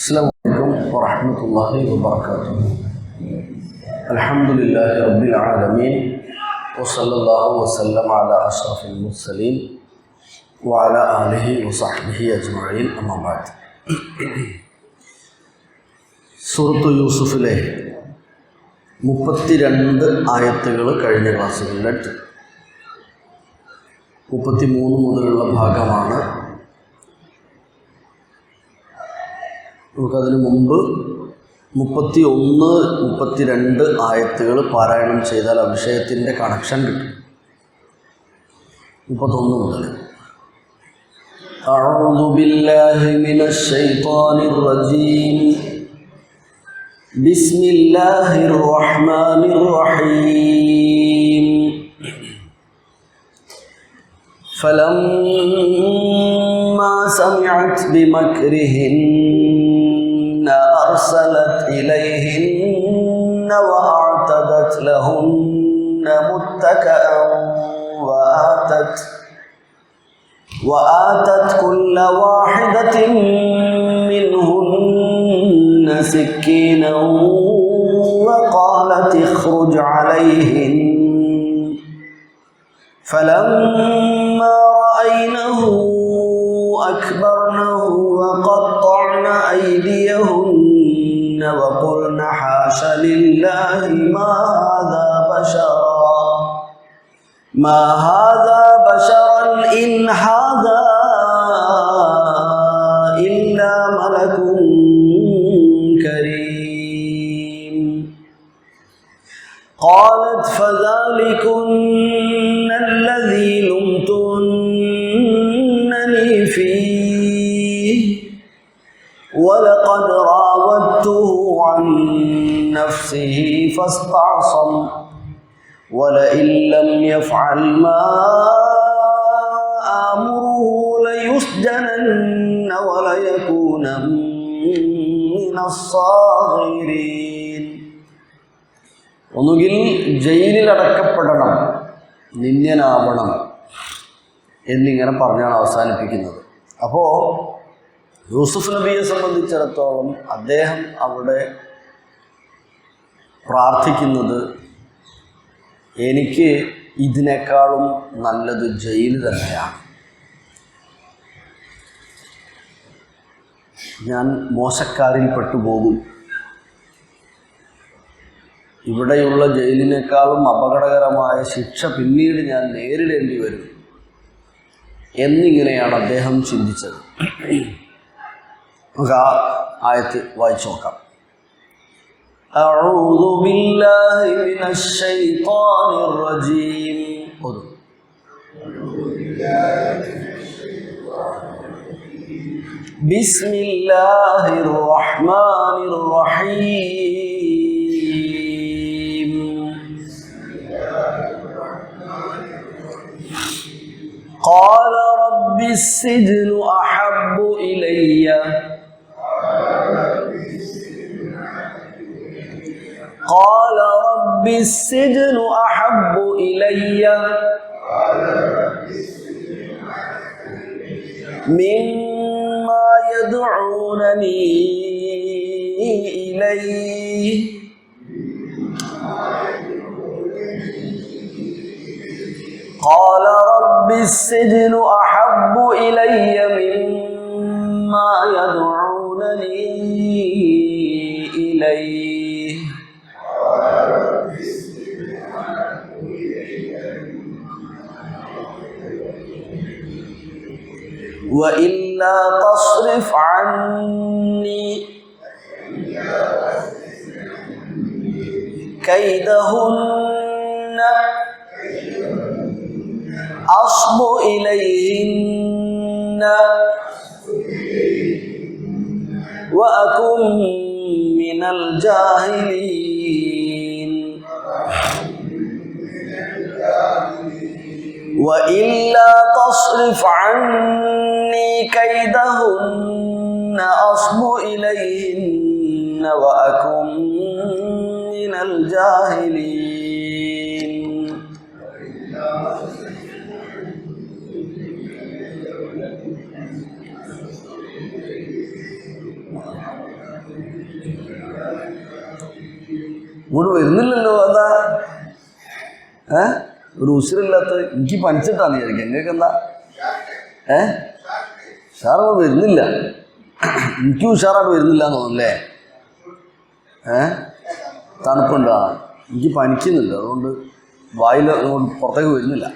السلام عليكم ورحمة الله وبركاته الحمد لله رب العالمين وصلى الله وسلم على أشرف المرسلين وعلى آله وصحبه أجمعين أما بعد സൂറത്ത് യൂസുഫിലെ മുപ്പത്തിരണ്ട് ആയത്തുകൾ കഴിഞ്ഞ ക്ലാസ്സുകളിൽ എടുത്തു മുപ്പത്തി മൂന്ന് മുതലുള്ള ഭാഗമാണ് നമുക്കതിന് മുമ്പ് മുപ്പത്തി ഒന്ന് മുപ്പത്തിരണ്ട് ആയത്തുകൾ പാരായണം ചെയ്താൽ ആ വിഷയത്തിൻ്റെ കണക്ഷൻ കിട്ടും മുപ്പത്തൊന്ന് മുതൽ أعوذ بالله من الشيطان الرجيم بسم الله الرحمن الرحيم فلما سمعت بمكرهن أرسلت إليهن وأعتدت لهن متكأ وآتت وآتت كل واحدة منهن سكينا وقالت اخرج عليهن فلما رأينه أكبرنه وقطعن حاش لله ما هذا بشرا ما هذا بشرا إن هذا نفسه فاستعصم ولئن لم يفعل ما آمره ليسجنن وليكون من الصاغرين ഒന്നുകിൽ ജയിലിൽ അടക്കപ്പെടണം നിന്യനാവണം എന്നിങ്ങനെ പറഞ്ഞാണ് അവസാനിപ്പിക്കുന്നത് അപ്പോൾ യൂസുഫ് നബിയെ സംബന്ധിച്ചിടത്തോളം അദ്ദേഹം അവിടെ പ്രാർത്ഥിക്കുന്നത് എനിക്ക് ഇതിനേക്കാളും നല്ലത് ജയിൽ തന്നെയാണ്. ഞാൻ മോശക്കാരിൽ പെട്ടുപോകും ഇവിടെയുള്ള ജയിലിനേക്കാളും അപകടകരമായ ശിക്ഷ പിന്നീട് ഞാൻ നേരിടേണ്ടി വരും എന്നിങ്ങനെയാണ് അദ്ദേഹം ചിന്തിച്ചത്. നമുക്ക് ആ ആയത്ത് വായിച്ചു നോക്കാം. أعوذ بالله من الشيطان الرجيم. خذوا. بسم الله الرحمن الرحيم قال رب السجن أحب إليّ قال رب السجن أحب إلي مما يدعونني إليه. قال رب السجن أحب إلي مما يدعونني وإلا تصرف عني. كيدهن. أصب إليهن. وأكن من الجاهلين. وإلا تصرف عني كيدهن أصب إليهن وأكن من الجاهلين ഇങ്ങോട്ട് വരുന്നില്ലല്ലോ എന്താ ഏ ഒരു ഉസിരില്ലാത്ത എനിക്ക് പനിച്ചിട്ടാന്ന് വിചാരിക്കുക നിങ്ങൾക്ക് എന്താ ഏ ഉഷാറ് വരുന്നില്ല എനിക്ക് ഉഷാറായിട്ട് വരുന്നില്ല എന്ന് തോന്നുന്നല്ലേ ഏ തണുപ്പുണ്ട് ആ എനിക്ക് പനിക്കുന്നുണ്ട് അതുകൊണ്ട് വായിൽ അങ്ങോട്ട് പുറത്തേക്ക് വരുന്നില്ല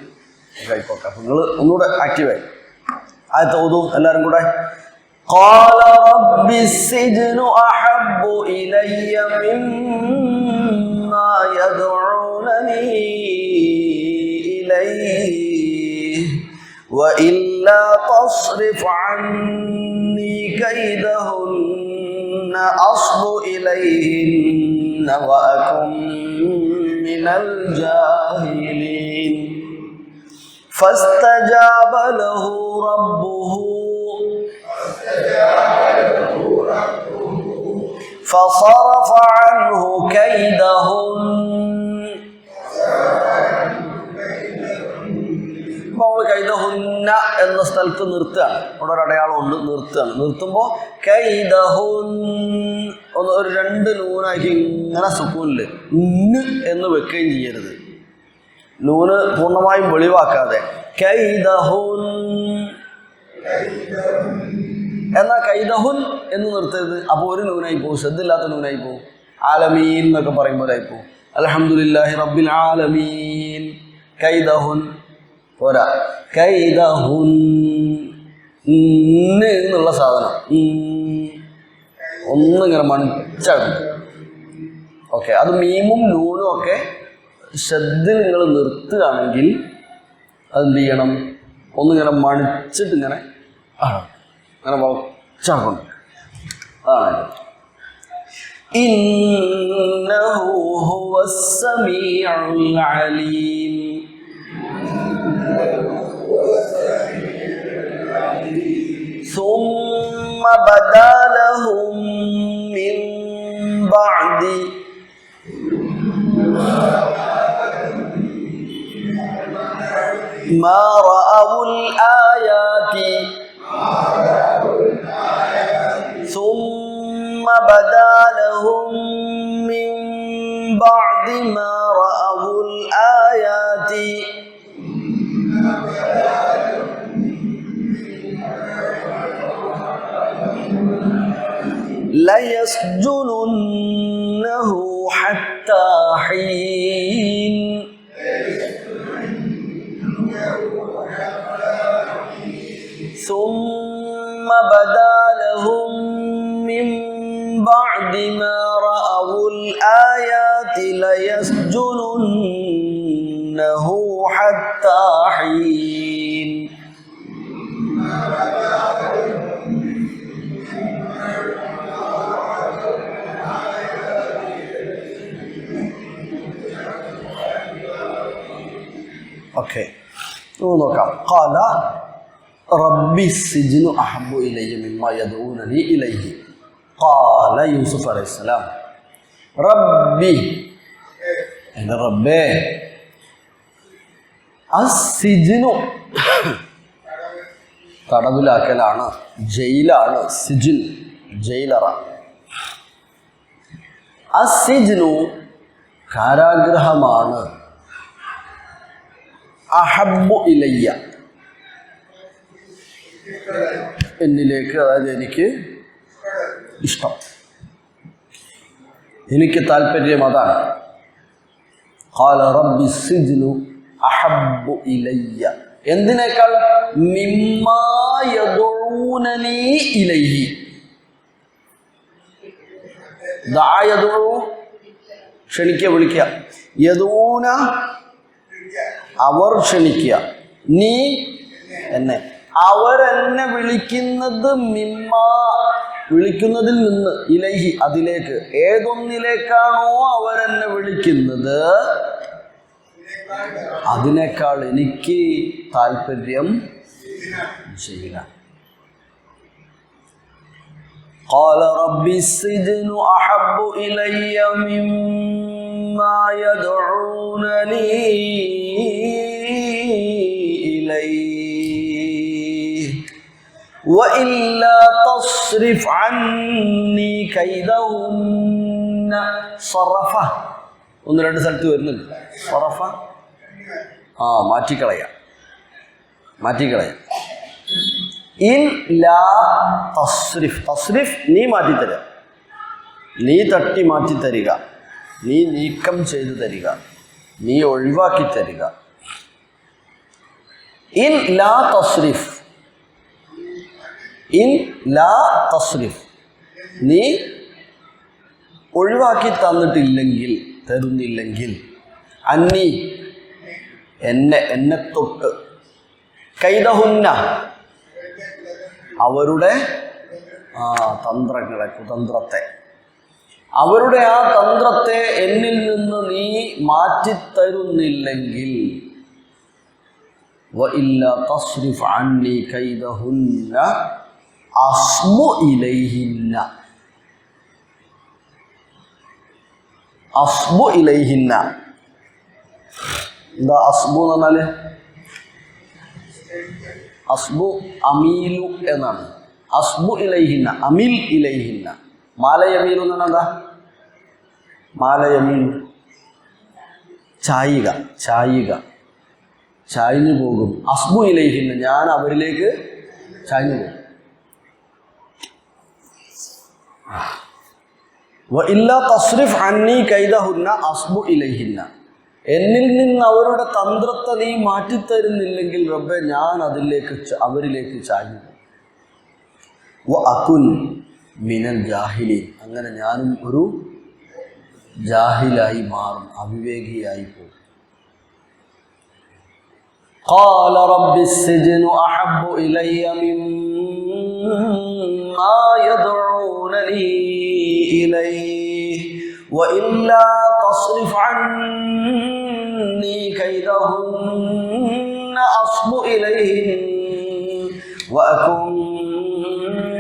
ആയിക്കോട്ടെ അപ്പം നിങ്ങൾ ഒന്നുകൂടെ ആക്റ്റീവായി ആദ്യത്തെ ഓതും എല്ലാവരും കൂടെ قال رب السجن أحب إلي مما يدعونني إليه. وإلا تصرف عني كيدهن أصب إليهن وأكن من الجاهلين. فاستجاب له ربه. فصرف عنه كيدهن. എന്ന സ്ഥലത്ത് നിർത്തുകയാണ്. അവിടെ ഒരു അടയാളം ഉണ്ട് നിർത്തുകയാണ്. നിർത്തുമ്പോൾ കൈദഹുൻ ഒന്ന് ഒരു രണ്ട് നൂനാക്കി ഇങ്ങനെ സുക്കൂനിൽ ഇന്ന് എന്ന് വെക്കുകയും ചെയ്യരുത്. നൂന് പൂർണമായും വെളിവാക്കാതെ. കൈദഹുൻ. എന്നാ കൈദഹുൻ എന്ന് നിർത്തരുത്. അപ്പോൾ ഒരു നൂനായി പോകും ശ്രദ്ധയില്ലാത്ത നൂനായി പോകും ആലമീൻ എന്നൊക്കെ പറയുമ്പോഴായി പോകും അലഹമുല്ലാഹി റബ്ബിൽ ആലമീൻ. കൈതഹുൻ പോരാ. കൈത എന്നുള്ള സാധനം. ഒന്നിങ്ങനെ മണിച്ചടക്കും ഓക്കെ അത് മീമും നൂനും ഒക്കെ ശ്രദ്ധ നിങ്ങൾ നിർത്തുകയാണെങ്കിൽ അതെന്ത് ചെയ്യണം? ഒന്നിങ്ങനെ മണിച്ചിട്ട് ഇങ്ങനെ അങ്ങനെ വളച്ചാക്കണം അതാണ് ഇന്നഹു ഹുവ സമീഉൽ അലീം. ثم بدا لهم من بعد. ما رأوا الآيات. ثم بدا لهم من بعد ما ليسجننه حتى حين قال رب السجن أحب إلي مما يدعونني إليه قال يوسف عليه السلام ربي എൻ്റെ റബ്ബേ അസിജിനു തടവിലാക്കലാണ് ജയിലാണ് സിജിൻ ജയിലറ അസിജിനു കാരാഗ്രഹമാണ് അഹബു ഇലയ്യ എന്നിലേക്ക് അതായത് എനിക്ക് ഇഷ്ടം. എനിക്ക് താല്പര്യം അതാണ്. ഖാല റബ്ബി സിജ്നു അഹബ്ബു ഇലയ്യ. എന്തിനേക്കാൾ മിമ്മാ യദൂനനി ഇലൈഹി. ദായദൂ ക്ഷണിക്കുക വിളിക്കുക യദൂന അവർ ക്ഷണിക്കുക നീ എന്നെ. അവരെന്നെ വിളിക്കുന്നത് മിമ്മ വിളിക്കുന്നതിൽ നിന്ന് ഇലഹി അതിലേക്ക് ഏതൊന്നിലേക്കാണോ അവരെന്നെ വിളിക്കുന്നത് അതിനേക്കാൾ എനിക്ക് താല്പര്യം ചെയ്യില്ല قال رب السجن أحب إلي مما يدعونني وإلا تصرف عني كيدهن സറഫ ഒന്ന് രണ്ട് സ്ഥലത്ത് വരുന്നുണ്ട് സറഫ ആ മാറ്റിക്കളയാം മാറ്റിക്കളയാം ഇൻ ലാ തസ്രിഫ് തസ്രിഫ് നീ മാറ്റിത്തരിക നീ തട്ടി മാറ്റി തരിക നീ നീക്കം ചെയ്തു തരിക നീ ഒഴിവാക്കി തരിക ഇൻ ലാ തസ്രിഫ് ഇൻ ലാ തസ്രിഫ് നീ ഒഴിവാക്കി തന്നിട്ടില്ലെങ്കിൽ തരുന്നില്ലെങ്കിൽ അന്നി എന്നെ എന്നെ തൊട്ട് കൈതഹുന്ന അവരുടെ ആ തന്ത്രങ്ങളെ കുതന്ത്രത്തെ. അവരുടെ ആ തന്ത്രത്തെ എന്നിൽ നിന്ന് നീ മാറ്റിത്തരുന്നില്ലെങ്കിൽ വ ഇല്ല തസ്രിഫ് അന്നി കൈതഹുന്ന അഫ്മു ഇലൈഹിന്ന. അഫ്ബു ഇലൈഹിന്ന. എന്താ അഫ്ബു എന്ന് പറഞ്ഞാൽ? അസ്ബു അമീലു എന്നാണ്. അസ്ബു ഇലൈഹിന്ന അമിൽ ഇലൈഹിന്ന. മാലയമീലു എന്ന് പറഞ്ഞാൽ എന്താ? മാലയമീലു ചായിക ചായിക. ചായഞ്ഞു പോകും. അസ്ബു ഇലൈഹിന്ന ഞാൻ അവരിലേക്ക് ചായഞ്ഞു പോകും. തസ്രിഫ് അന്നി കൈതഹുന്ന അസ്ബു ഇലൈഹിന്ന എന്നിൽ നിന്ന് അവരുടെ തന്ത്രത്തെ നീ മാറ്റിത്തരുന്നില്ലെങ്കിൽ റബ്ബെ ഞാൻ അതിലേക്ക് ച- അവരിലേക്ക് ചാഞ്ഞു പോകും. വ അകുൻ മിനൽ ജാഹിലി അങ്ങനെ ഞാനും ഒരു ജാഹിലായി മാറും അവിവേകിയായി പോകും قال رب السجن أحب إلي مما يدعونني إليه وإلا تصرف عني كيدهن أصب إليهن وأكن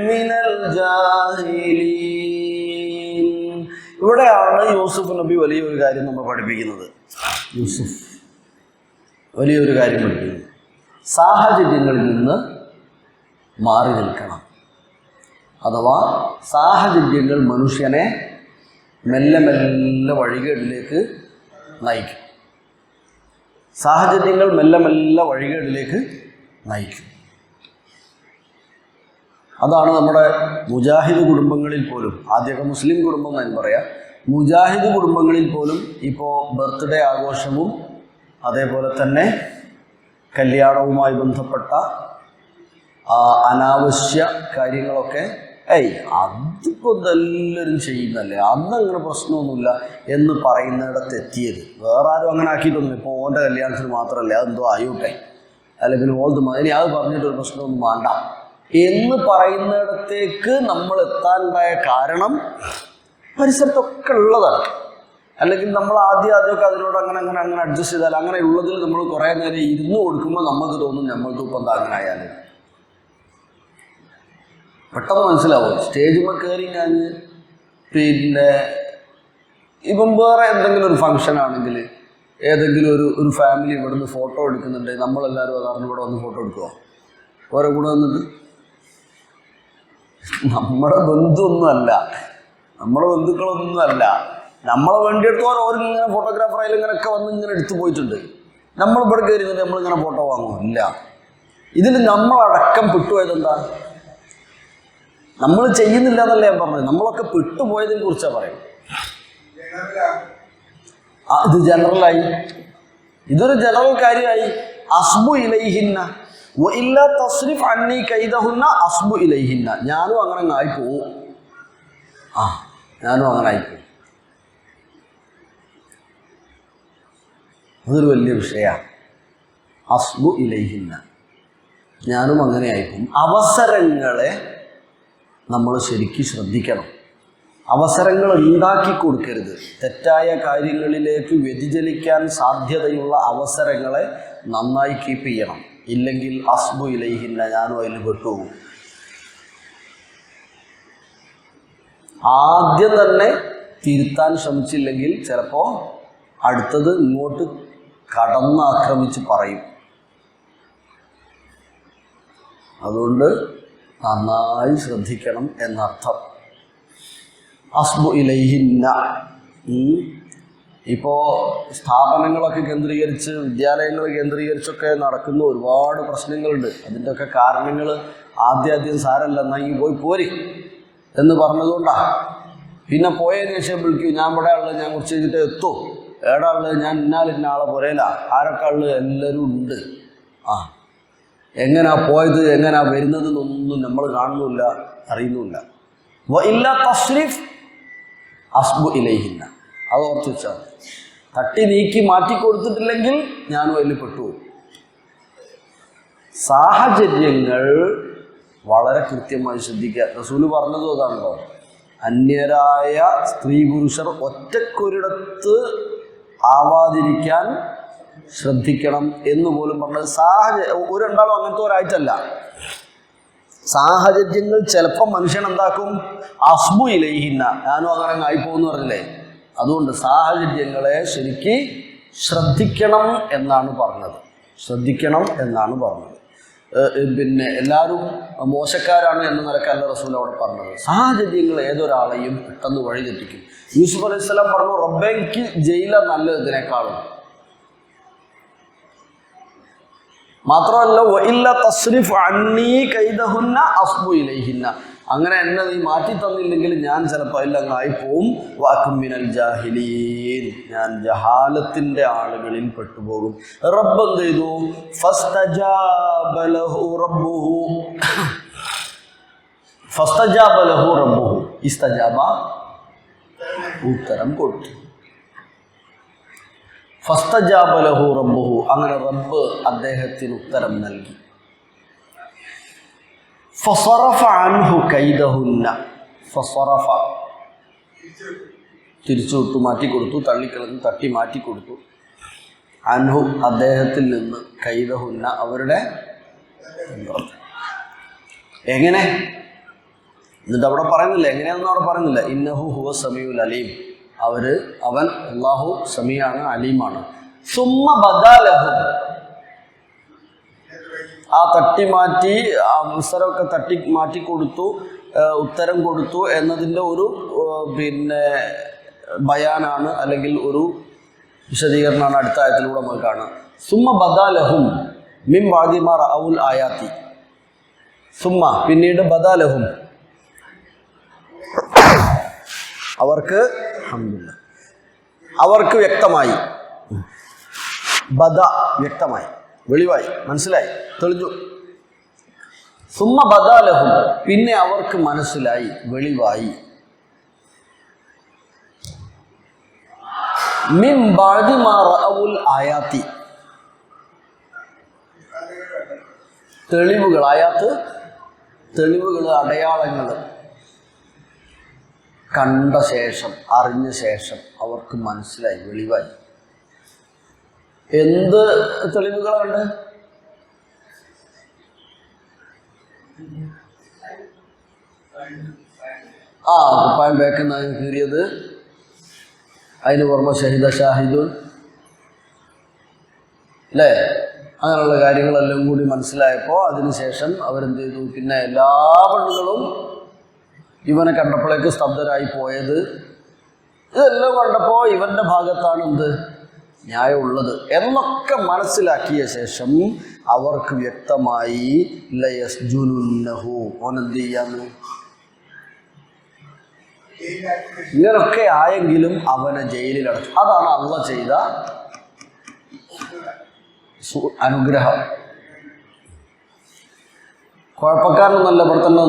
من الجاهلين ഇവിടെയാണ് യൂസുഫ് നബി വലിയൊരു കാര്യം നമ്മൾ പഠിപ്പിക്കുന്നത് യൂസുഫ് വലിയൊരു കാര്യം പഠിക്കുന്നു സാഹചര്യങ്ങളിൽ നിന്ന് മാറി നിൽക്കണം അഥവാ സാഹചര്യങ്ങൾ മനുഷ്യനെ മെല്ലെ മെല്ലെ വഴികേടിലേക്ക് നയിക്കും. സാഹചര്യങ്ങൾ മെല്ലെ മെല്ലെ വഴികേടിലേക്ക് നയിക്കും. അതാണ് നമ്മുടെ മുജാഹിദ് കുടുംബങ്ങളിൽ പോലും ആദ്യമൊക്കെ മുസ്ലിം കുടുംബം എന്ന് പറയാം. മുജാഹിദ് കുടുംബങ്ങളിൽ പോലും ഇപ്പോൾ ബർത്ത്ഡേ ആഘോഷവും അതേപോലെ തന്നെ കല്യാണവുമായി ബന്ധപ്പെട്ട അനാവശ്യ കാര്യങ്ങളൊക്കെ ഏയ് അതിപ്പോൾ എല്ലാവരും ചെയ്യുന്നല്ലേ? അന്ന് അങ്ങനെ പ്രശ്നമൊന്നുമില്ല എന്ന് പറയുന്നിടത്ത് എത്തിയത് വേറെ ആരും അങ്ങനെ ആക്കിയിട്ടൊന്നും ഇപ്പോൾ ഓന്റെ കല്യാണത്തിന് മാത്രമല്ല അതെന്തോ ആയോട്ടെ? അല്ലെങ്കിൽ ഓൾത് മതിനി അത് പറഞ്ഞിട്ടൊരു പ്രശ്നമൊന്നും വേണ്ട. എന്ന് പറയുന്നിടത്തേക്ക് നമ്മൾ എത്താനുണ്ടായ കാരണം പരിസരത്തൊക്കെ ഉള്ളതാണ്. അല്ലെങ്കിൽ നമ്മൾ ആദ്യം ആദ്യമൊക്കെ അതിനോട് അങ്ങനെ അങ്ങനെ അങ്ങനെ അഡ്ജസ്റ്റ് ചെയ്താൽ അങ്ങനെ ഉള്ളതിൽ നമ്മൾ കുറേ നേരം ഇരുന്ന് കൊടുക്കുമ്പോൾ നമുക്ക് തോന്നും നമ്മൾക്കിപ്പോൾ എന്താ അങ്ങനെ ആയാലും. പെട്ടെന്ന് മനസ്സിലാവും. സ്റ്റേജിൽ കയറി ഞാൻ പിന്നെ ഇപ്പം വേറെ എന്തെങ്കിലും ഒരു ഫംഗ്ഷൻ ആണെങ്കിൽ ഏതെങ്കിലും ഒരു ഒരു ഫാമിലി ഇവിടുന്ന് ഫോട്ടോ എടുക്കുന്നുണ്ട് നമ്മളെല്ലാവരും അതാണ് ഇവിടെ വന്ന് ഫോട്ടോ എടുക്കുമോ ഓരോ കൂടെ വന്നിട്ട്? നമ്മുടെ ബന്ധുവൊന്നുമല്ല. നമ്മുടെ ബന്ധുക്കളൊന്നുമല്ല. നമ്മളെ വേണ്ടിയെടുത്തോളം ഫോട്ടോഗ്രാഫർ ആയാലും ഇങ്ങനെയൊക്കെ വന്ന് ഇങ്ങനെ എടുത്തു പോയിട്ടുണ്ട്. നമ്മൾ ഇവിടെ കയറി നമ്മളിങ്ങനെ ഫോട്ടോ വാങ്ങും. ഇല്ല. ഇതിൽ നമ്മളടക്കം പെട്ടുപോയത് എന്താ നമ്മൾ ചെയ്യുന്നില്ല എന്നല്ല ഞാൻ പറഞ്ഞത്. നമ്മളൊക്കെ പെട്ടുപോയതിനെ കുറിച്ചാണ് പറയുന്നത്. ഇത് ജനറലായി. ഇതൊരു ജനറൽ കാര്യമായി. അസ്ബു ഇലൈഹിന്ന. തസ്രിഫ് അന്നി കൈതഹുന്ന അസ്ബു ഇലൈഹിന്ന. ഞാനും അങ്ങനെ ആയി ആയിപ്പോവും. ആ ഞാനും അങ്ങനെ ആയിപ്പോവും. അതൊരു വലിയ വിഷയമാണ്. അസ്ബു ഇലൈഹിന്ന. ഞാനും അങ്ങനെ ആയിപ്പോവും. അവസരങ്ങളെ നമ്മൾ ശരിക്കും ശ്രദ്ധിക്കണം. അവസരങ്ങൾ ഉണ്ടാക്കി കൊടുക്കരുത്. തെറ്റായ കാര്യങ്ങളിലേക്ക് വ്യതിചലിക്കാൻ സാധ്യതയുള്ള അവസരങ്ങളെ നന്നായി കീപ്പ് ചെയ്യണം. ഇല്ലെങ്കിൽ അസ്ബു ഇലയില്ല ഞാനും അതിൽ പെട്ടുപോകും. ആദ്യം തന്നെ തിരുത്താൻ ശ്രമിച്ചില്ലെങ്കിൽ ചിലപ്പോൾ അടുത്തത് ഇങ്ങോട്ട് കടന്നാക്രമിച്ച് പറയും. അതുകൊണ്ട് നന്നായി ശ്രദ്ധിക്കണം എന്നർത്ഥം. അസ്ബു ഇലൈഹിന്ന. ഇപ്പോൾ ഇപ്പോ സ്ഥാപനങ്ങളൊക്കെ കേന്ദ്രീകരിച്ച് വിദ്യാലയങ്ങൾ കേന്ദ്രീകരിച്ചൊക്കെ നടക്കുന്ന ഒരുപാട് പ്രശ്നങ്ങളുണ്ട്. അതിന്റെ ഒക്കെ കാരണങ്ങൾ ആദ്യാദ്യം സാരല്ല എന്നാ ഈ പോയി പോരി എന്ന് പറഞ്ഞതുകൊണ്ടാണ് പിന്നെ പോയതിന് ശേഷം വിളിക്കൂ ഞാൻ ഇവിടെ ഉള്ളത് ഞാൻ കുറച്ച് കഴിഞ്ഞിട്ട് എത്തൂ. എവിടെ ഉള്ളത് ഞാൻ ഇന്നാലിന്ന ആളെ പോരേല. ആരൊക്കെ ഉള്ളത്? എല്ലാവരും ഉണ്ട്. ആ. എങ്ങനാ പോയത് എങ്ങനാ വരുന്നത് എന്നൊന്നും നമ്മൾ കാണുന്നില്ല അറിയുന്നുമില്ല. വ ഇല്ല തസ്രിഫ് അസ്ബു ഇലൈഹിന്ന. അത് ഓർത്ത് വെച്ചാൽ തട്ടി നീക്കി മാറ്റി കൊടുത്തിട്ടില്ലെങ്കിൽ ഞാനും അതിൽ പെട്ടു സാഹചര്യങ്ങൾ വളരെ കൃത്യമായി ശ്രദ്ധിക്കുക. റസൂൽ പറഞ്ഞതും അതാണല്ലോ അന്യരായ സ്ത്രീ പുരുഷർ ഒറ്റക്കൊരിടത്ത് ആവാതിരിക്കാൻ ശ്രദ്ധിക്കണം എന്ന് പോലും പറഞ്ഞത് സാഹചര്യ ഒരു രണ്ടാളും അങ്ങനത്തെ ഒരാഴ്ചയല്ല. സാഹചര്യങ്ങൾ ചിലപ്പോൾ മനുഷ്യൻ എന്താക്കും? അസ്ബു ഇലയിഹിന്ന ഞാനും അങ്ങനെ അങ്ങ് ആയിപ്പോന്ന് പറഞ്ഞില്ലേ? അതുകൊണ്ട് സാഹചര്യങ്ങളെ ശരിക്ക് ശ്രദ്ധിക്കണം എന്നാണ് പറഞ്ഞത്. ശ്രദ്ധിക്കണം എന്നാണ് പറഞ്ഞത്. പിന്നെ എല്ലാവരും മോശക്കാരാണ് എന്ന നിലക്കല്ല റസൂൽ അവിടെ പറഞ്ഞത്. സാഹചര്യങ്ങൾ ഏതൊരാളെയും പെട്ടെന്ന് വഴിതെറ്റിക്കും. യൂസുഫ് അലൈഹി സ്വലാം പറഞ്ഞു റബ്ബേക്ക് ജയില നല്ലത് മാത്രമല്ല വഇല്ല തസ്രിഫ് അന്നീ കൈതഹുന്ന അസ്ബു ഇലൈഹിന്ന. അങ്ങനെ എന്നെ നീ മാറ്റി തന്നില്ലെങ്കിൽ ഞാൻ ചിലപ്പോൾ അതിലങ്ങായി പോവും. വാക്കുമിനൽ ജാഹിലീൻ. ഞാൻ ജഹാലത്തിന്റെ ആളുകളിൽ പെട്ടുപോകും. റബ്ബ് എന്ത് ചെയ്തു? ഫസ്തജാബലഹു റബ്ബുഹു. ഫസ്തജാബലഹു റബ്ബുഹു. ഇസ്തജാബ ഉത്തരം കൊടുത്തു. ഫസ്തജാബ ലഹു റബ്ബുഹു. അങ്ങനെ റബ്ബ് അദ്ദേഹത്തിന് ഉത്തരം നൽകി. ഫസറഫ അൻഹു കൈദഹുന്ന. ഫസറഫ. തിരിച്ചു വിട്ടു മാറ്റി കൊടുത്തു തള്ളിക്കളഞ്ഞു തട്ടി മാറ്റി കൊടുത്തു അൻഹു അദ്ദേഹത്തിൽ നിന്ന് കൈദഹുന്ന അവരുടെ. എങ്ങനെ? എന്നിട്ട് അവിടെ പറയുന്നില്ല. എങ്ങനെയാണെന്ന് അവിടെ പറയുന്നില്ല. ഇന്നഹു ഹുവ സമീഉൽ അലീം. അവർ അവൻ അള്ളാഹു സമീയാണ് അലീമാണ്. സുമ്മ ബദാലഹു. ആ തട്ടി മാറ്റി ആ അവസരമൊക്കെ തട്ടി മാറ്റി കൊടുത്തു ഉത്തരം കൊടുത്തു എന്നതിന്റെ ഒരു പിന്നെ ബയാനാണ് അല്ലെങ്കിൽ ഒരു വിശദീകരണമാണ് അടുത്ത ആയത്തിലൂടെ നമ്മൾ കാണുക സുമ്മ ബദാലഹും മിം വാദിമാർ ഔൽ ആയാത്തി. സുമ്മ പിന്നീട് ബദാലഹും. അവർക്ക്. അവർക്ക് വ്യക്തമായി. ബദ വ്യക്തമായി. വെളിവായി. മനസ്സിലായി? തെളിഞ്ഞു. സുമ്മ ബദാലഹും പിന്നെ അവർക്ക് മനസ്സിലായി. വെളിവായി. ആയാത്തി. തെളിവുകൾ. ആയാത്ത് തെളിവുകൾ അടയാളങ്ങൾ. കണ്ട ശേഷം അറിഞ്ഞ ശേഷം അവർക്ക് മനസ്സിലായി വെളിവായി. എന്ത് തെളിവുകളുണ്ട് ആ കുപ്പായം വേക്കുന്ന കീറിയത് അതിന് പുറമെ ഷഹിദ ഷാഹിദുൻ. അല്ലേ? അങ്ങനെയുള്ള കാര്യങ്ങളെല്ലാം കൂടി മനസ്സിലായപ്പോൾ അതിനുശേഷം അവരെന്ത് ചെയ്തു? പിന്നെ എല്ലാ പെണ്ണുങ്ങളും ഇവനെ കണ്ടപ്പോഴേക്ക് സ്തബ്ധരായി പോയത്. ഇതെല്ലാം കണ്ടപ്പോൾ ഇവന്റെ ഭാഗത്താണ് എന്ത് ന്യായമുള്ളത്. എന്നൊക്കെ മനസ്സിലാക്കിയ ശേഷം അവർക്ക് വ്യക്തമായി ഓനെന്ത് ചെയ്യാന്ന് ഇങ്ങനൊക്കെ ആയെങ്കിലും അവനെ ജയിലിൽ അടച്ചു. അതാണ് അള്ള ചെയ്ത അനുഗ്രഹം. കുഴപ്പക്കാരനൊന്നല്ല ഇവിടെ തന്നെ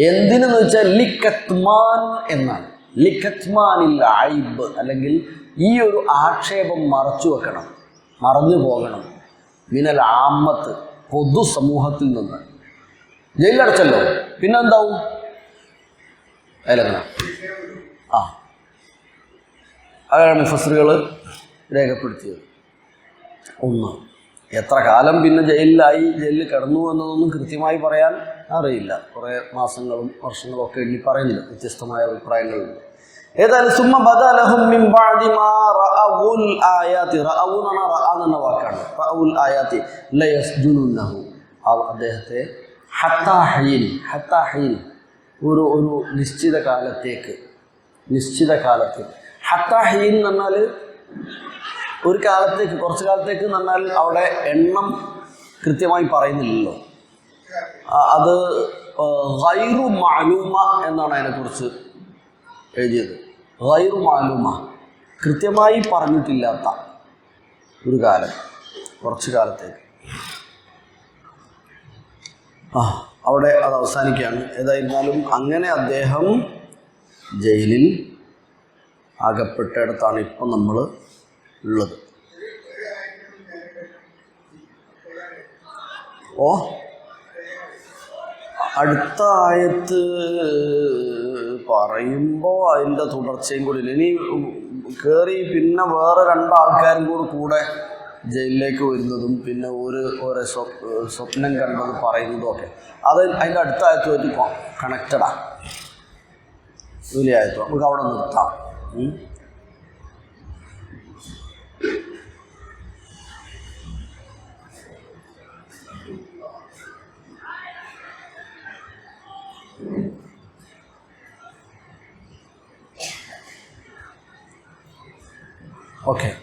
എന്തിനെന്ന് വെച്ചാൽ ലിഖത്മാൻ എന്നാണ്. ലിഖത്മാനിൽ ഐബ് അല്ലെങ്കിൽ ഈ ഒരു ആക്ഷേപം മറച്ചു വെക്കണം മറഞ്ഞു പോകണം. മിനൽ ആമത്ത് പൊതുസമൂഹത്തിൽ നിന്ന്. ജയിലടച്ചല്ലോ പിന്നെന്താവും? അതിലെങ്ങനെ ആ. അതാണ് മുഫസറുകൾ രേഖപ്പെടുത്തിയത്? ഒന്ന്. എത്ര കാലം പിന്നെ ജയിലിലായി? ജയിലിൽ കിടന്നു എന്നതൊന്നും കൃത്യമായി പറയാൻ അറിയില്ല. കുറേ മാസങ്ങളും വർഷങ്ങളും ഒക്കെ എണ്ണി പറയുന്നില്ല. വ്യത്യസ്തമായ അഭിപ്രായങ്ങളുണ്ട്. ഏതായാലും സുമ്മ എന്ന് വാക്കാണ്. റഅവുൽ ആയാതി അദ്ദേഹത്തെ ഹത്താ ഹീൻ ഒരു ഒരു നിശ്ചിത കാലത്തേക്ക് നിശ്ചിത കാലത്തേക്ക്. ഹത്താഹീൻ എന്ന് പറഞ്ഞാൽ ഒരു കാലത്തേക്ക് കുറച്ച് കാലത്തേക്ക് പറഞ്ഞാൽ അവിടെ എണ്ണം കൃത്യമായി പറയുന്നില്ലല്ലോ. അത് ഗൈറു മാലൂമ എന്നാണ് അതിനെക്കുറിച്ച് എഴുതിയത്. ഗൈറു മാലൂമ കൃത്യമായി പറഞ്ഞിട്ടില്ലാത്ത ഒരു കാലം കുറച്ച് കാലത്തേക്ക്. ആ അവിടെ അത് അവസാനിക്കുകയാണ്. ഏതായിരുന്നാലും അങ്ങനെ അദ്ദേഹം ജയിലിൽ അകപ്പെട്ടിടത്താണ് ഇപ്പം നമ്മൾ ഉള്ളത്. ഓ അടുത്ത ആയത്ത് പറയുമ്പോൾ അതിന്റെ തുടർച്ചയും കൂടി. ഇനി കയറി പിന്നെ വേറെ രണ്ടാൾക്കാരും കൂടി കൂടെ ജയിലിലേക്ക് വരുന്നതും പിന്നെ ഒരു ഓരോ സ്വപ് സ്വപ്നം കണ്ടത് പറയുന്നതും ഒക്കെ. അത് അതിന്റെ അടുത്ത ആയത്തുമായിട്ട് കണക്റ്റഡാണ് ആയത്തോ. നമുക്ക് അവിടെ നിർത്താം. ഓക്കെ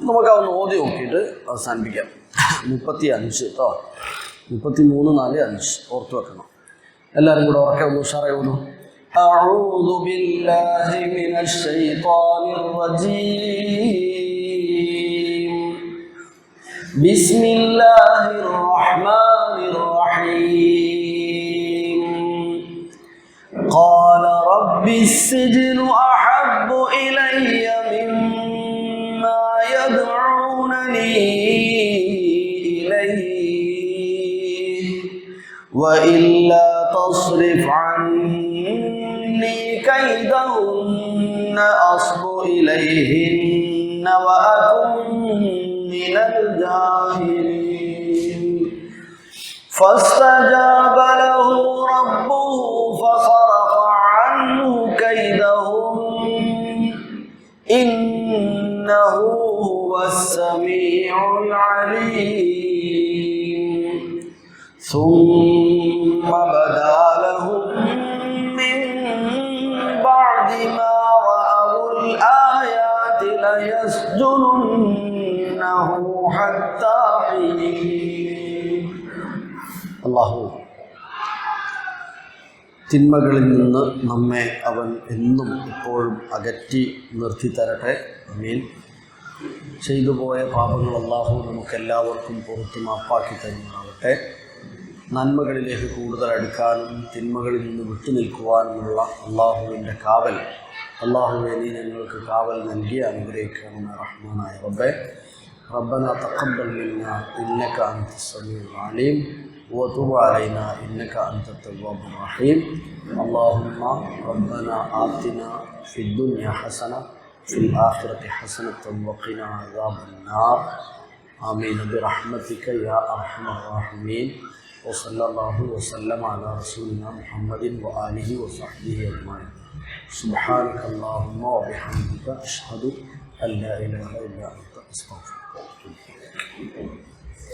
നമുക്ക് അതൊന്ന് ഓതി നോക്കിയിട്ട് അവസാനിപ്പിക്കാം മുപ്പത്തി അഞ്ച് കേട്ടോ മുപ്പത്തി മൂന്ന് നാല് അഞ്ച് ഓർത്ത് വെക്കണം എല്ലാവരും കൂടെ ഉറക്കെ ഒന്ന് ഉഷാറായി ഒന്ന് أعوذ بالله من الشيطان الرجيم بسم الله الرحمن الرحيم قال رب السجن إليهن وأكن من الجاهلين فاستجاب له ربه فصرف عنه كيدهم إنه هو السميع العليم ثم തിന്മകളിൽ നിന്ന് നമ്മെ അവൻ എന്നും ഇപ്പോഴും അകറ്റി നിർത്തി തരട്ടെ മീൻ ചെയ്തു പോയ പാപങ്ങൾ അള്ളാഹു നമുക്കെല്ലാവർക്കും പുറത്ത് മാപ്പാക്കി തരുന്നതാവട്ടെ നന്മകളിലേക്ക് കൂടുതൽ അടുക്കാനും തിന്മകളിൽ നിന്ന് വിട്ടുനിൽക്കുവാനുമുള്ള അള്ളാഹുവിന്റെ കാവൽ. അള്ളാഹുവെ നീ ഞങ്ങൾക്ക് കാവൽ നൽകി അനുഗ്രഹിക്കണമെന്ന് റഹ്മാനായ റബ്ബെ. റബ്ബന തഖബ്ബൽ മിന്ന ഇന്നക അൻത സമീഉൽ അലീം. وتب علينا إنك أنت التواب الرحيم. اللهم ربنا آتنا في الدنيا حسنة في الآخرة حسنة وقنا عذاب النار. آمين. برحمتك يا أرحم الراحمين. وصلى الله وسلم على رسولنا محمد وآله وصحبه أجمعين. سبحانك اللهم وبحمدك أشهد أن لا إله إلا أنت أستغفرك